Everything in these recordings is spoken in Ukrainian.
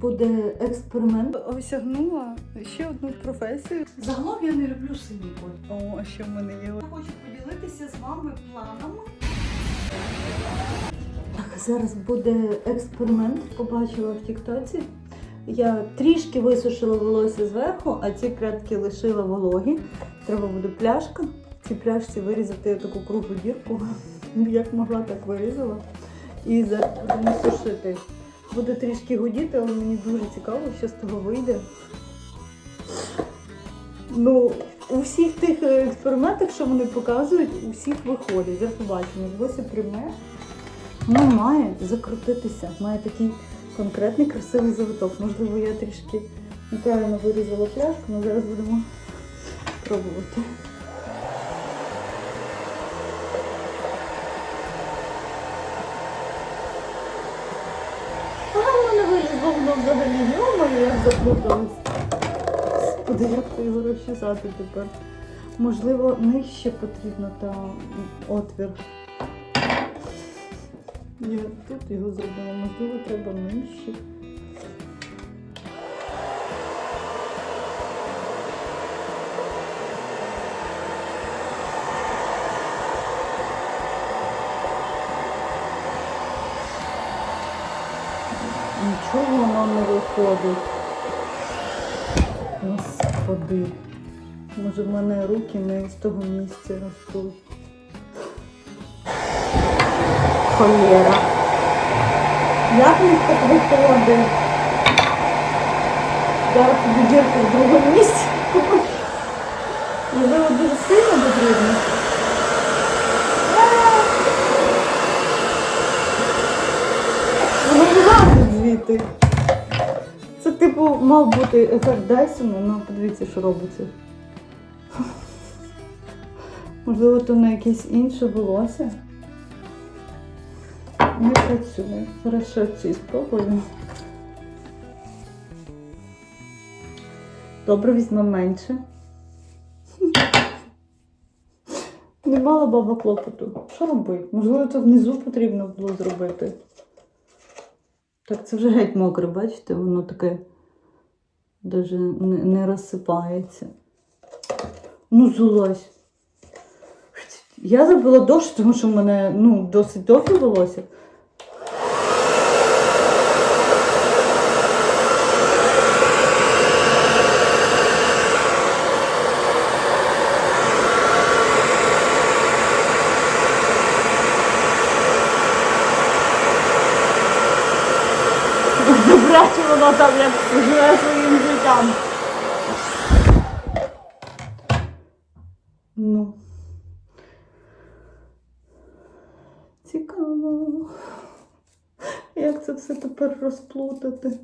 буде експеримент. Осягнула ще одну професію. Загалом я не люблю синій колір. О, а що в мене є? Я хочу поділитися з вами планами. Так, зараз буде експеримент. Побачила в Тіктоці. Я трішки висушила волосся зверху, а ці прядки лишила вологі. Треба буде пляшка. В цій пляшці вирізати таку круглу дірку. Як могла, так вирізала. І зараз будемо сушити. Буде трішки гудіти, але мені дуже цікаво, що з того вийде. Ну, у всіх тих е, експериментах, що вони показують, у всіх виходить. Зараз побачимо. Волосся пряме, воно має закрутитися. Має такий конкретний красивий завиток. Можливо, я трішки неправильно вирізала пляшку, але зараз будемо пробувати. Ага, в мене вилізло воно взагалі йомою, як заплуталась. Куди як то його розчесати тепер? Можливо, нижче потрібно там отвір. Я тут його зробила, можливо, треба нижче. Нічого воно не виходить. Господи. Може в мене руки не з того місця ростуть. Холєра. Як він так виходить? Зараз дірку в другому місці. Можливо, дуже сильно потрібно. Воно вилазить звідти. Це типу мав бути ефект Дайсона, ну подивіться, що робиться. Можливо, то на якесь інше волосся. Не працює. Зараз ще ці спробую. Добре, візьмемо менше. Не мала баба клопоту. Що робити? Можливо, це внизу потрібно було зробити. Так, це вже геть мокре, бачите, воно таке даже не, розсипається. Ну, зулась. Я зробила довше, тому що в мене ну, досить довге волосся. Добре, воно там як живе своїм життям. Ну. Цікаво. Як це все тепер розплутати?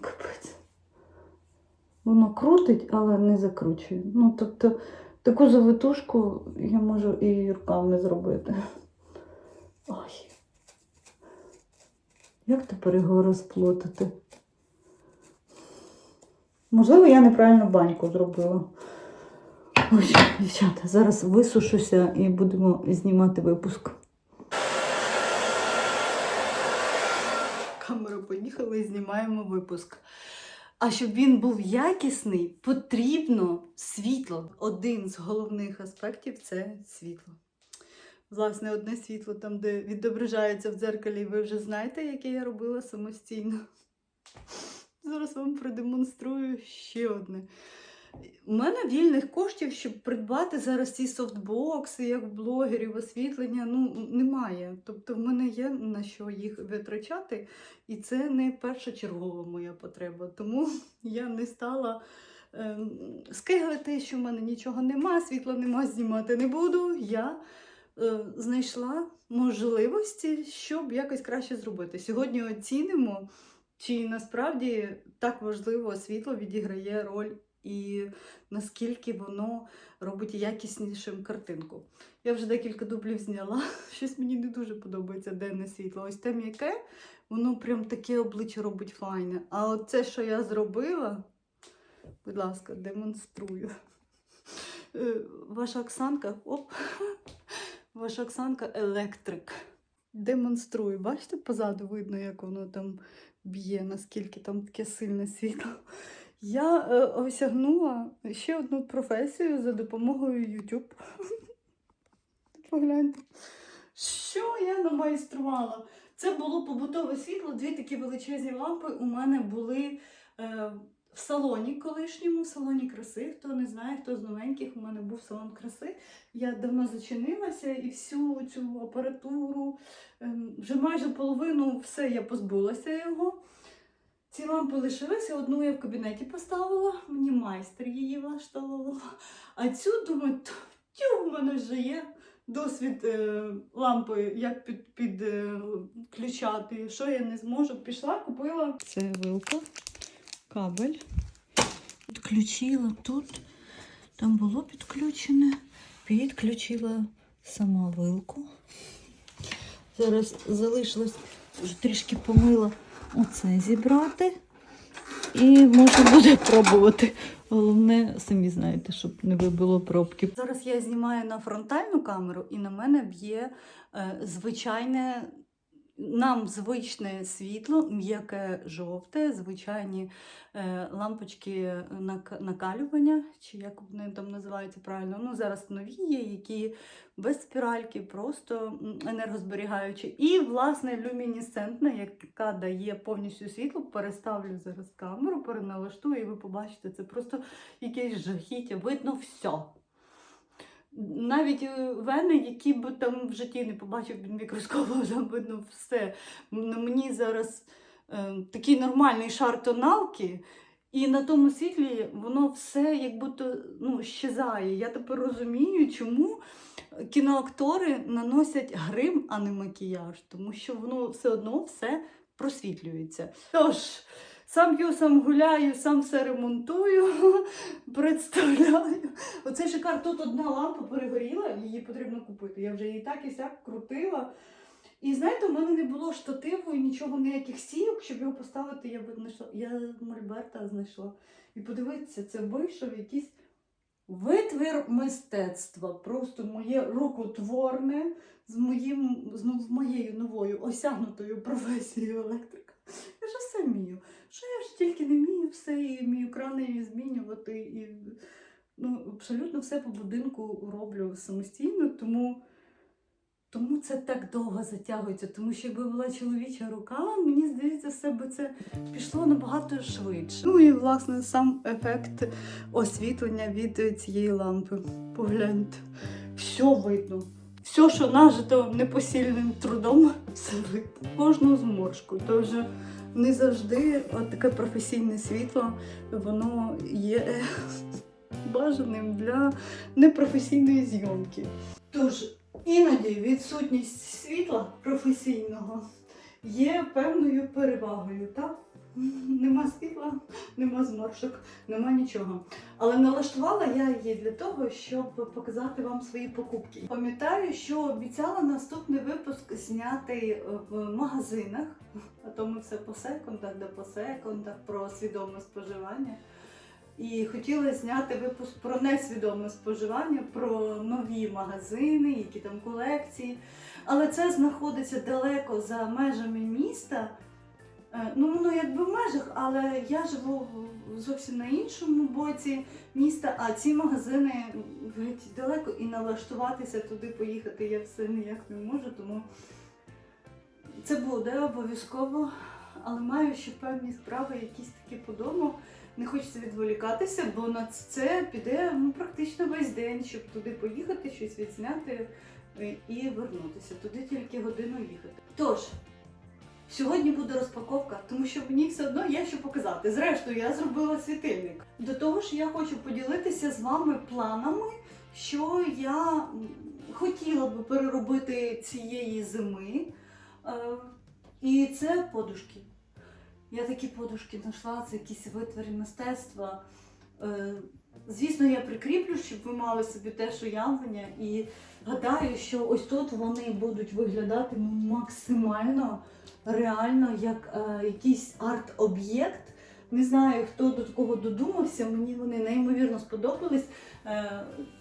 Капець. Воно крутить, але не закручує. Ну, тобто, таку завитушку я можу і руками зробити. Ой. Як тепер його розплутати? Можливо, я неправильно баньку зробила. Ой, дівчата, зараз висушуся і будемо знімати випуск. Камера поїхала і знімаємо випуск. А щоб він був якісний, потрібно світло. Один з головних аспектів це світло. Власне, одне світло там, де відображається в дзеркалі, ви вже знаєте, яке я робила самостійно. Зараз вам продемонструю ще одне. У мене вільних коштів, щоб придбати зараз ці софтбокси, як блогерів, освітлення, ну немає. Тобто в мене є на що їх витрачати, і це не першочергова моя потреба. Тому я не стала ем, скиглити, що в мене нічого нема, світла нема, знімати не буду. Я е, знайшла можливості, щоб якось краще зробити. Сьогодні оцінимо, чи насправді так важливо світло відіграє роль і наскільки воно робить якіснішим картинку. Я вже декілька дублів зняла. Щось мені не дуже подобається денне світло. Ось те м'яке, воно прям таке обличчя робить файне. А от це, що я зробила, будь ласка, демонструю. Е, Ваша Оксанка, оп, ваша Оксанка електрик. Демонструю. Бачите, позаду видно, як воно там б'є, наскільки там таке сильне світло. Я е, осягнула ще одну професію за допомогою YouTube. Погляньте. Що я намайструвала? Це було побутове світло, дві такі величезні лампи у мене були е, в салоні колишньому, в салоні краси. Хто не знає, хто з новеньких, у мене був салон краси. Я давно зачинилася і всю цю апаратуру, ем, вже майже половину все я позбулася його. Ці лампи лишилися, одну я в кабінеті поставила, мені майстер її влаштовувала. А цю думаю, тю, в мене вже є досвід е, лампи, як під, під е, що я не зможу. Пішла, купила. Це вилка, кабель. Підключила тут. Там було підключене. Підключила сама вилку. Зараз залишилось, вже трішки помила оце зібрати. І можна буде пробувати. Головне, самі знаєте, щоб не вибило пробки. Зараз я знімаю на фронтальну камеру, і на мене б'є е, звичайне, нам звичне світло, м'яке жовте, звичайні е, лампочки нак- накалювання, чи як вони там називаються правильно. Ну, зараз нові є, які без спіральки, просто енергозберігаючі. І, власне, люмінесцентна, яка дає повністю світло. Переставлю зараз камеру, переналаштую, і ви побачите, це просто якесь жахіття. Видно все. Навіть е, вени, які б там в житті не побачив під мікроскопом, там видно все. На мені зараз е, такий нормальний шар тоналки, і на тому світлі воно все як будто ну, щезає. Я тепер розумію, чому кіноактори наносять грим, а не макіяж, тому що воно все одно все просвітлюється. Тож, сам п'ю, сам гуляю, сам все ремонтую, представляю. Оцей шикар, тут одна лампа перегоріла, її потрібно купити. Я вже її так і сяк крутила. І знаєте, у мене не було штативу і нічого, ніяких сійок, щоб його поставити, я би знайшла. Я Мольберта знайшла. І подивіться, це вийшов якийсь витвір мистецтва. Просто моє рукотворне з, моїм, з моєю новою осягнутою професією електрика. Я ж все вмію. Що я ж тільки не вмію все, і вмію крани змінювати, і ну, абсолютно все по будинку роблю самостійно, тому. Тому це так довго затягується, тому що якби була чоловіча рука, мені здається, все би це пішло набагато швидше. Ну і власне сам ефект освітлення від цієї лампи. Погляньте, все видно. Все, що нажито непосильним трудом, все видно. Кожну зморшку. Тож не завжди от таке професійне світло, воно є бажаним для непрофесійної зйомки. Тож Іноді відсутність світла професійного є певною перевагою, так? Нема світла, нема зморшок, нема нічого. Але налаштувала я її для того, щоб показати вам свої покупки. Пам'ятаю, що обіцяла наступний випуск зняти в магазинах, а то ми все по секундах, де по секундах про свідоме споживання. І хотіла зняти випуск про несвідоме споживання, про нові магазини, які там колекції. Але це знаходиться далеко за межами міста. Е, Ну, воно якби в межах, але я живу зовсім на іншому боці міста, а ці магазини геть далеко і налаштуватися туди поїхати я все ніяк не можу, тому це буде обов'язково, але маю ще певні справи, якісь такі по дому. Не хочеться відволікатися, бо на це піде ну, практично весь день, щоб туди поїхати, щось відзняти е, і вернутися. Туди тільки годину їхати. Тож, сьогодні буде розпаковка, тому що мені все одно є що показати. Зрештою, я зробила світильник. До того ж, я хочу поділитися з вами планами, що я хотіла би переробити цієї зими. Е, І це подушки. Я такі подушки знайшла, це якісь витвори мистецтва. Е, Звісно, я прикріплю, щоб ви мали собі теж уявлення. І гадаю, що ось тут вони будуть виглядати максимально реально як е, якийсь арт-об'єкт. Не знаю, хто до такого додумався, мені вони неймовірно сподобались. Е,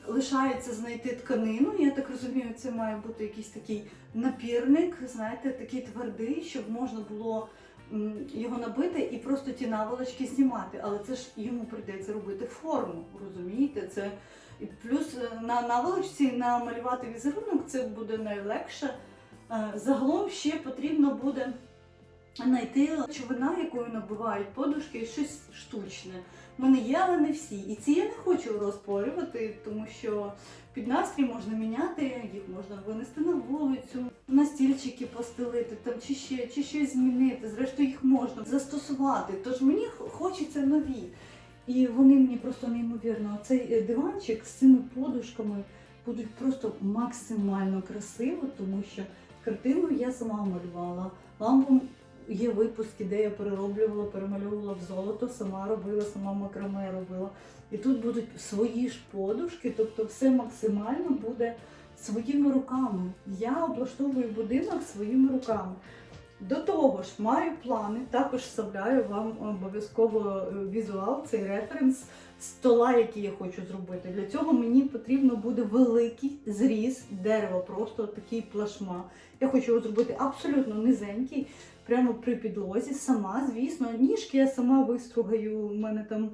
лишається знайти тканину. Я так розумію, це має бути якийсь такий напірник, знаєте, такий твердий, щоб можна було м, його набити і просто ті наволочки знімати. Але це ж йому прийдеться робити форму, розумієте? Це плюс е, на наволочці намалювати візерунок це буде найлегше. Е, Загалом ще потрібно буде знайти човина, якою набивають подушки, щось штучне. У мене є, але не всі. І ці я не хочу розпорювати, тому що під настрій можна міняти, їх можна винести на вулицю, на стільчики постелити там, чи, ще, чи щось змінити. Зрештою, їх можна застосувати. Тож мені хочеться нові. І вони мені просто неймовірно. Цей е, диванчик з цими подушками будуть просто максимально красиво, тому що картину я сама малювала. Лампу є випуски, де я перероблювала, перемальовувала в золото, сама робила, сама макраме робила. І тут будуть свої ж подушки, тобто все максимально буде своїми руками. Я облаштовую будинок своїми руками. До того ж, маю плани, також вставляю вам обов'язково е, візуал, цей референс стола, який я хочу зробити. Для цього мені потрібно буде великий зріз дерева, просто такий плашма. Я хочу його зробити абсолютно низенький, прямо при підлозі, сама, звісно. Ніжки я сама вистругаю. У мене там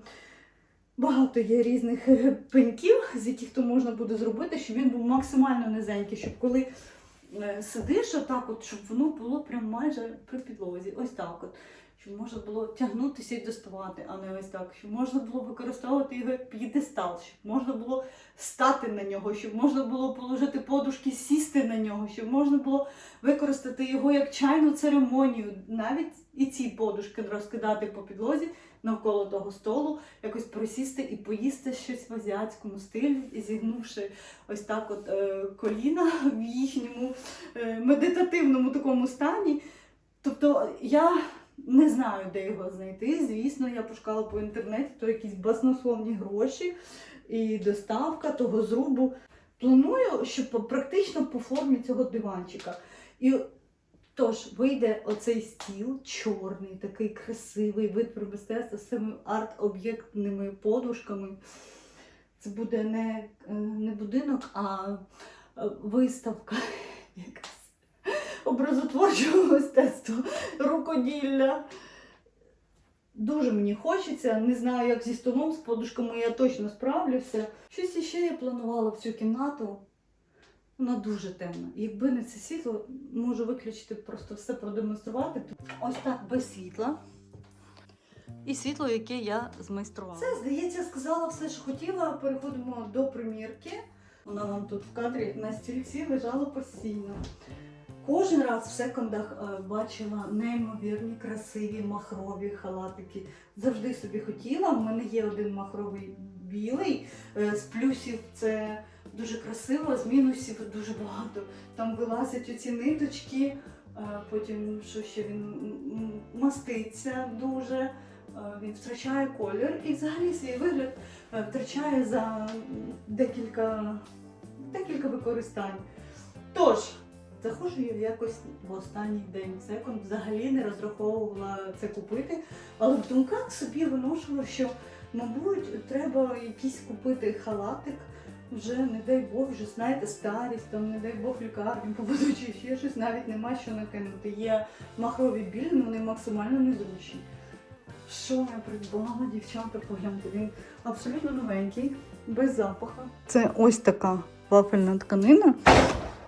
багато є різних е, пеньків, з яких то можна буде зробити, щоб він був максимально низенький, щоб коли е, сидиш отак, от, щоб воно було прям майже при підлозі. Ось так от. Щоб можна було тягнутися і доставати, а не ось так. Щоб можна було використовувати його як п'єдестал, щоб можна було стати на нього, щоб можна було положити подушки, сісти на нього, щоб можна було використати його як чайну церемонію, навіть і ці подушки розкидати по підлозі навколо того столу, якось присісти і поїсти щось в азіатському стилі, і зігнувши ось так от е, коліна в їхньому е, медитативному такому стані. Тобто я не знаю, де його знайти. Звісно, я пошукала по інтернеті, то якісь баснословні гроші і доставка того зрубу. Планую, що практично по формі цього диванчика. І тож вийде оцей стіл чорний, такий красивий вид мистецтва з цими арт-об'єктними подушками. Це буде не, е, не будинок, а е, виставка якась образотворчого мистецтва, рукоділля. Дуже мені хочеться, не знаю, як зі столом, з подушками я точно справлюся. Щось іще я планувала в цю кімнату. Вона дуже темна. Якби не це світло, можу виключити, просто все продемонструвати. Ось так без світла. І світло, яке я змайструвала. Це, здається, сказала все, що хотіла. Переходимо до примірки. Вона вам тут в кадрі на стільці лежала постійно. Кожен раз в секондах е, бачила неймовірні, красиві махрові халатики. Завжди собі хотіла. У мене є один махровий білий. Е, З плюсів це дуже красиво, з мінусів дуже багато. Там вилазять оці ниточки, е, потім що ще він маститься дуже. Він втрачає колір і взагалі свій вигляд втрачає за декілька, декілька використань. Тож, Заходжу я якось в останній день секунд, взагалі не розраховувала це купити, але в думках собі виношувала, що, мабуть, треба якийсь купити халатик, вже, не дай Бог, вже знаєте, старість, там, не дай Бог, лікарню побуду чи ще щось, навіть нема що накинути. Є махрові білі, але вони максимально незручні. Що я придбала, дівчата, погляньте, він абсолютно новенький, без запаху. Це ось така вафельна тканина.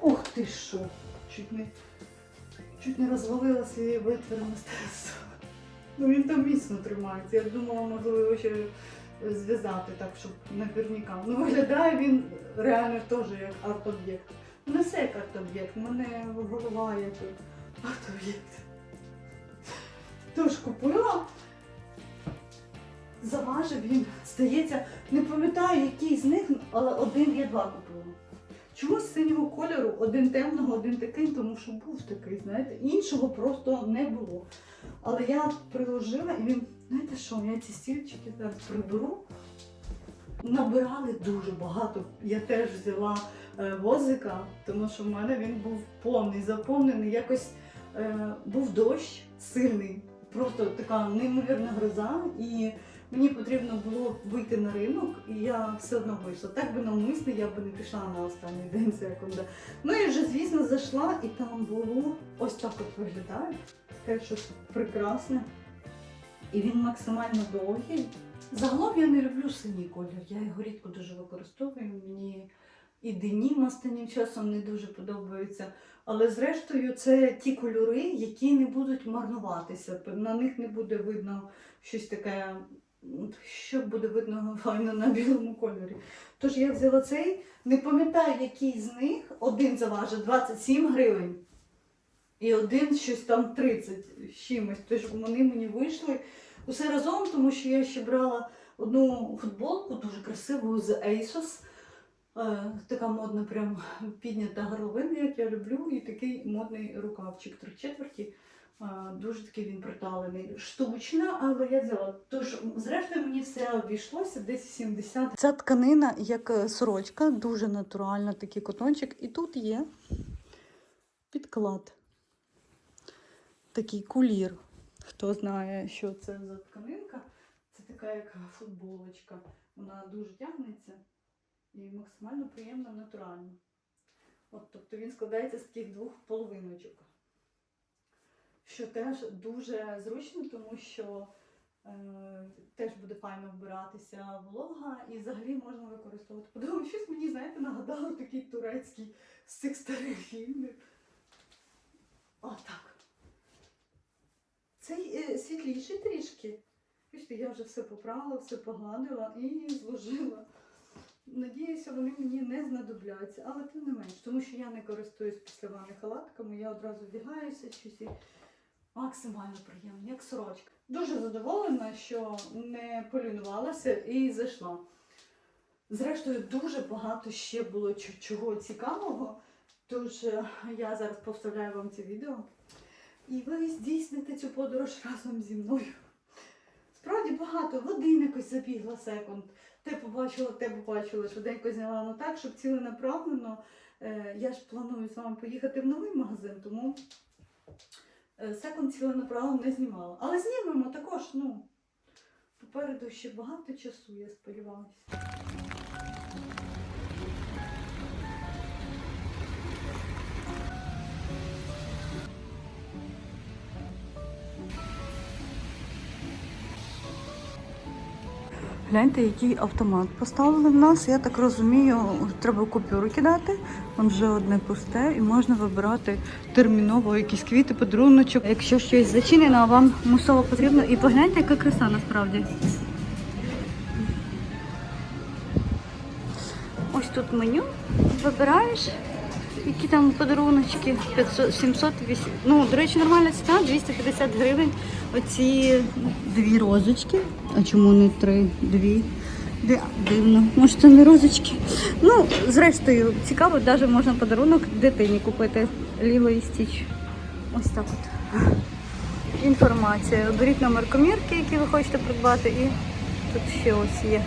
Ух ти що! Чуть не, чуть не розвалила свій витвір мистецтва. Ну він там міцно тримається. Я думала, можливо, ще зв'язати так, щоб наверняка. Ну виглядає він реально теж як арт-об'єкт. Ну, Не все як арт-об'єкт, мене голова як арт-об'єкт. Тож купила. Заважив він, здається, не пам'ятаю, який з них, але один я два Чогось синього кольору, один темного, один такий, тому що був такий, знаєте, іншого просто не було. Але я приложила і він, знаєте що, я ці стільчики зараз приберу. Набирали дуже багато. Я теж взяла е, возика, тому що в мене він був повний, заповнений. Якось е, був дощ сильний, просто така неймовірна гроза. І Мені потрібно було вийти на ринок, і я все одно вийшла. Так би навмисно я би не пішла на останній день секунда. Ну і вже, звісно, зайшла, і там було ось так от виглядає. Таке щось прекрасне. І він максимально довгий. Загалом я не люблю синій колір. Я його рідко дуже використовую. Мені і денім останнім часом не дуже подобаються. Але зрештою, це ті кольори, які не будуть марнуватися. На них не буде видно щось таке, що буде видно файно на білому кольорі. Тож я взяла цей, не пам'ятаю, який з них. Один заважить 27 гривень. І один щось там 30 з чимось. Тож вони мені вийшли усе разом, тому що я ще брала одну футболку дуже красиву з ASOS. Е, Така модна, прям піднята горловина, як я люблю, і такий модний рукавчик три четверті. Дуже такий він приталений. Штучна, але я взяла. Тож, зрештою, мені все обійшлося десь 70. Ця тканина, як е, сорочка, дуже натуральна, такий котончик. І тут є підклад. Такий кулір. Хто знає, що це за тканинка, це така як футболочка. Вона дуже тягнеться і максимально приємно натурально. От, тобто він складається з таких двох половиночок. Що теж дуже зручно, тому що е, теж буде файно вбиратися волога і взагалі можна використовувати. Подумав, щось мені, знаєте, нагадало такий турецький з цих старих фільмів. Отак. Цей е, світліший трішки. Бачите, я вже все поправила, все погладила і зложила. Надіюся, вони мені не знадобляться, але тим не менш, тому що я не користуюсь після післявами халатками, я одразу вдягаюся щось максимально приємно, як сорочка. Дуже задоволена, що не полінувалася і зайшла. Зрештою, дуже багато ще було чого цікавого, тож е, я зараз повставляю вам це відео. І ви здійсните цю подорож разом зі мною. Справді багато, в один якось забігла секунд. Те побачила, те побачила, швиденько зняла ну так, щоб ціленаправлено. Е, я ж планую з вами поїхати в новий магазин, тому секунд ціленаправленно не знімала. Але знімемо також, ну, попереду ще багато часу, я сподіваюся. Гляньте, який автомат поставили в нас. Я так розумію, треба купюри кидати. Вон вже одне пусте, і можна вибирати терміново якісь квіти, подаруночок. Якщо щось зачинено, вам мусово потрібно. І погляньте, яка краса насправді. Ось тут меню. Вибираєш, які там подаруночки. 500, 700, 800. Ну, до речі, нормальна ціна, 250 гривень. Оці дві розочки. А чому не три? Дві. Дивно. Може, це не розочки. Ну, зрештою, цікаво, навіть можна подарунок дитині купити. Лілої стіч. Ось так от. Інформація. Оберіть номер комірки, який ви хочете придбати, і тут ще ось є.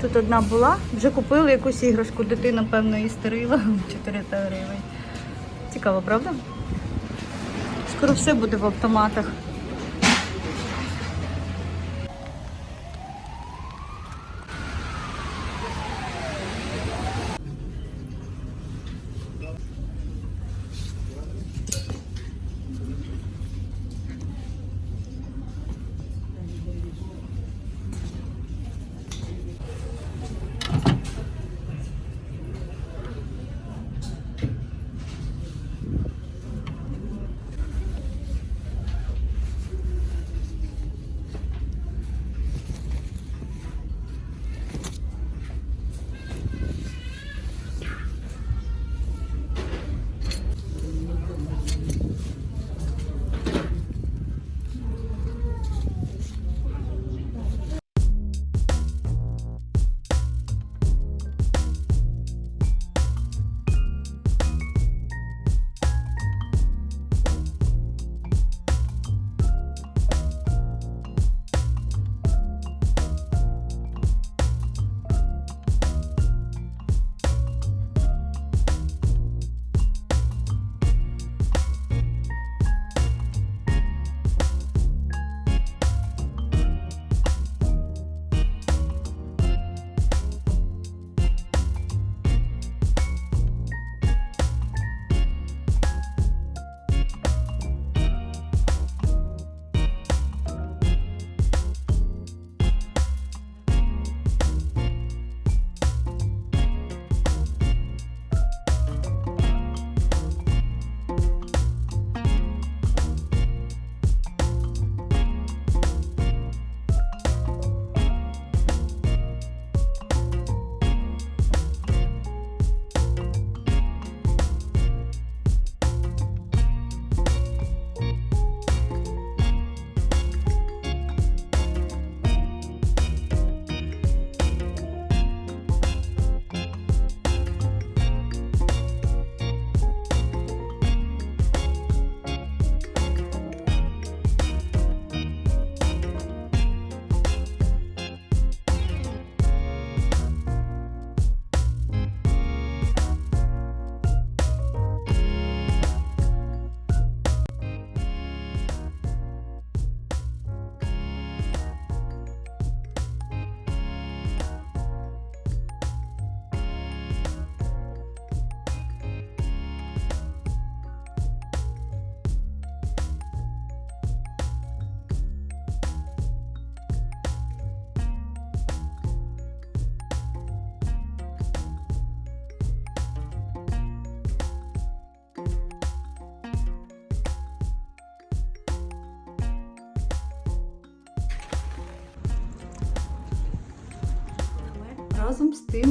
Тут одна була, вже купили якусь іграшку, дитина, певно, її старила 400 гривень. Цікаво, правда? Скоро все буде в автоматах.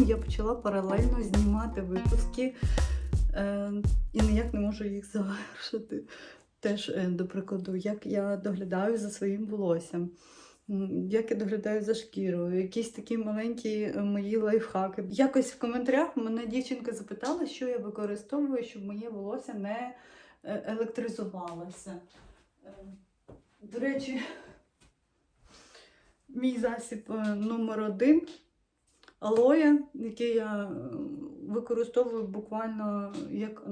Я почала паралельно знімати випуски е, і ніяк не можу їх завершити. Теж, е, до прикладу, як я доглядаю за своїм волоссям, як я доглядаю за шкірою, якісь такі маленькі е, мої лайфхаки. Якось в коментарях мене дівчинка запитала, що я використовую, щоб моє волосся не е, електризувалося. До речі, мій засіб номер один алоє, який я е, використовую буквально як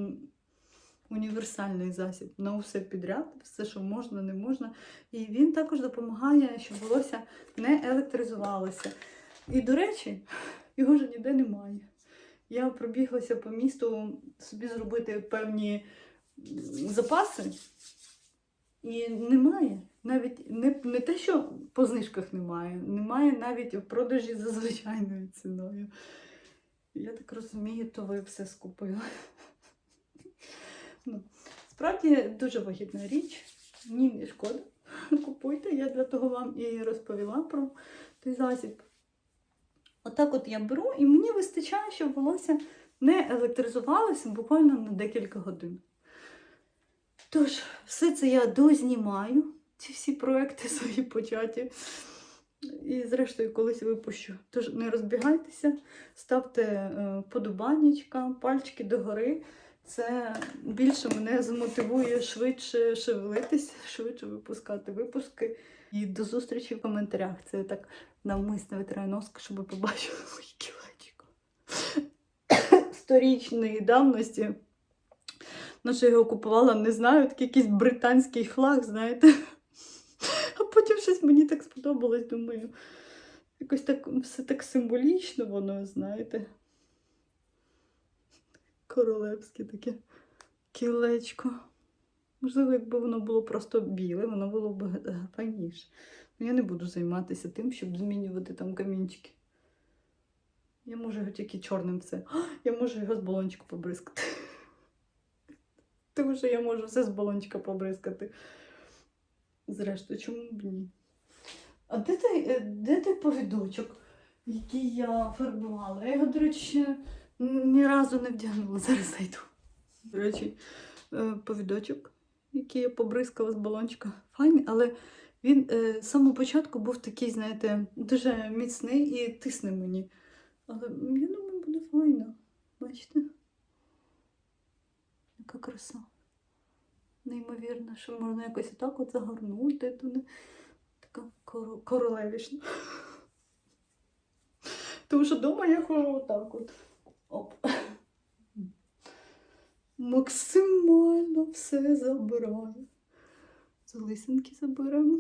універсальний засіб на все підряд, все, що можна, не можна. І він також допомагає, щоб волосся не електризувалося. І, до речі, його ж ніде немає. Я пробіглася по місту собі зробити певні запаси, і немає. Навіть не, не те, що по знижках немає, немає навіть в продажі за звичайною ціною. Я так розумію, то ви все скупили. Ну, справді дуже вигідна річ. Ні, не шкода. Купуйте, я для того вам і розповіла про той засіб. Отак от я беру, і мені вистачає, щоб волосся не електризувалося буквально на декілька годин. Тож, все це я дознімаю, ці всі проекти свої початі. І, зрештою, колись випущу. Тож не розбігайтеся, ставте е, подобанічка, пальчики догори. Це більше мене змотивує швидше шевелитись, швидше випускати випуски. І до зустрічі в коментарях. Це так навмисно витираю носки, щоб ви побачили мої кілечко. Сторічної давності. На що його купувала, не знаю, такий якийсь британський флаг, знаєте. А потім щось мені так сподобалось, думаю. Якось так все так символічно воно, знаєте. Королевське таке кілечко. Можливо, якби воно було просто біле, воно було б е, файніше. Ну, я не буду займатися тим, щоб змінювати там камінчики. Я можу його тільки чорним все. А, Я можу його з балончика побризкати. Тому що я можу все з балончика побризкати. Зрештою, чому б ні? А де той, е, де той повідочок, який я фарбувала? Я його, до речі, ні разу не вдягнула. Зараз зайду. До речі, е, повідочок, який я побризкала з балончика. Файний, але він е, з самого початку був такий, знаєте, дуже міцний і тисне мені. Але я думаю, буде файно. Бачите? Яка краса. Неймовірно, що можна якось отак от загорнути туди. Така коро- королевішна. Тому що вдома я хожу отак от. Оп. Максимально все забираю. З лисинки заберемо.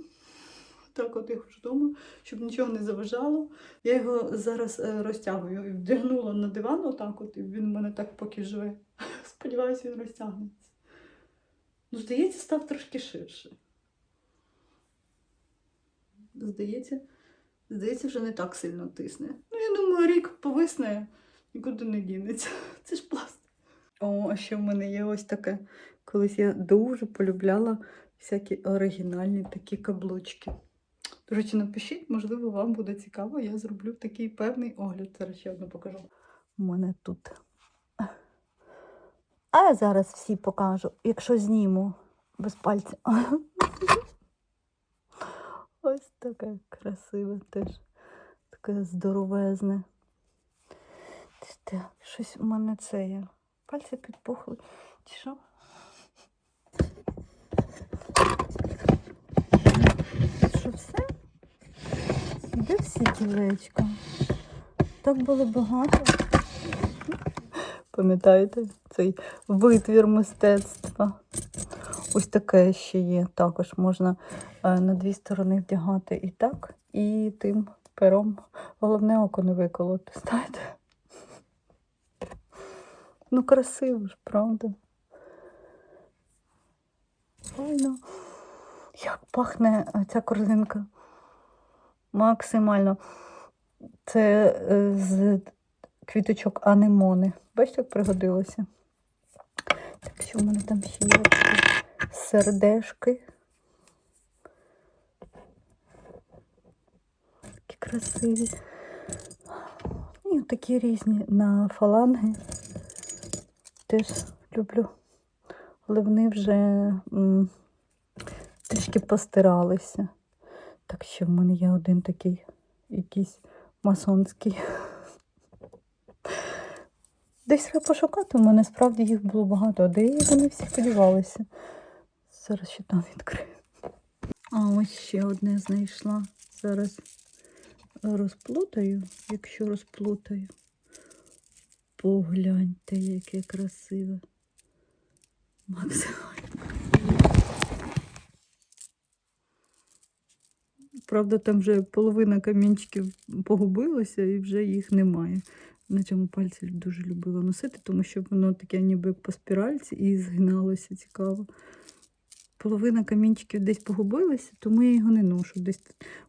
Так от я хожу вдома, щоб нічого не заважало. Я його зараз е, розтягую вдягнула на диван отак от, і він у мене так поки живе. Сподіваюся, він розтягнеться. Ну, здається, став трошки ширше. Здається, здається, вже не так сильно тисне. Ну, я думаю, рік повисне, нікуди не дінеться. Це ж пластик. О, а ще в мене є ось таке. Колись я дуже полюбляла всякі оригінальні такі каблучки. До речі, напишіть, можливо, вам буде цікаво, я зроблю такий певний огляд. Зараз ще одну покажу. У мене тут. А я зараз всі покажу, якщо зніму без пальця. Ось таке красиве теж. Таке здоровезне. Так, щось у мене це є. Пальці підпухли. Чи що? Що все? Де всі кілечка? Так було багато. Пам'ятаєте цей витвір мистецтва? Ось таке ще є. Також можна е, на дві сторони вдягати і так, і тим пером. Головне око не виколоти, знаєте? Ну, красиво ж, правда? Файно. Як пахне е, ця корзинка. Максимально. Це е, з квіточок анемони. Бачите, як пригодилося? Так що в мене там ще є сердешки. Такі красиві. І такі різні на фаланги. Теж люблю. Але вони вже м, трішки постиралися. Так що в мене є один такий якийсь масонський. Десь треба пошукати, у мене справді їх було багато, де вони всі подівалися? Зараз ще там відкрию. А ось ще одне знайшла. Зараз розплутаю, якщо розплутаю. Погляньте, яке красиве. Максимально. Правда, там вже половина камінчиків погубилася і вже їх немає. На цьому пальці дуже любила носити, тому що воно таке ніби по спіральці і згиналося цікаво. Половина камінчиків десь погубилася, тому я його не ношу. Десь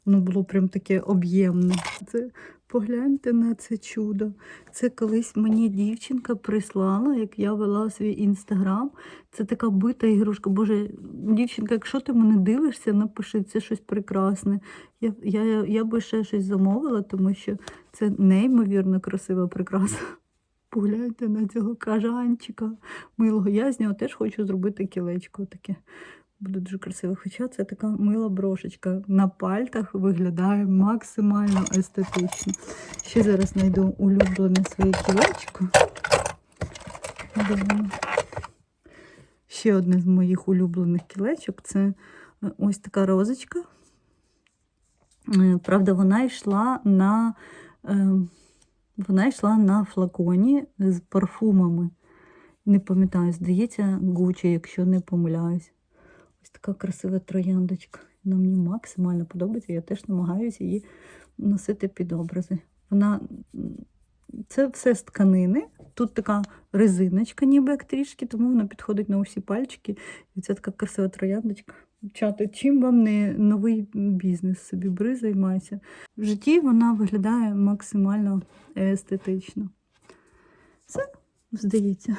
воно було прям таке об'ємне. Це погляньте на це чудо. Це колись мені дівчинка прислала, як я вела свій інстаграм. Це така бита ігрушка. Боже, дівчинка, якщо ти мене дивишся, напиши, це щось прекрасне. Я, я, я би ще щось замовила, тому що це неймовірно красива прикраса. Погляньте на цього кажанчика милого. Я з нього теж хочу зробити кілечко таке. Буде дуже красиво. Хоча це така мила брошечка. На пальтах виглядає максимально естетично. Ще зараз знайду улюблене своє кілечко. Ще одне з моїх улюблених кілечок це е, ось така розочка. Е, Правда, вона йшла на, е, вона йшла на флаконі з парфумами. Не пам'ятаю, здається, Гучі, якщо не помиляюсь. Така красива трояндочка. Вона мені максимально подобається. Я теж намагаюся її носити під образи. Вона це все з тканини. Тут така резиночка, ніби як трішки, тому вона підходить на усі пальчики. І це така красива трояндочка. Дівчата, чим вам не новий бізнес собі бри займайся. В житті вона виглядає максимально естетично. Все, здається.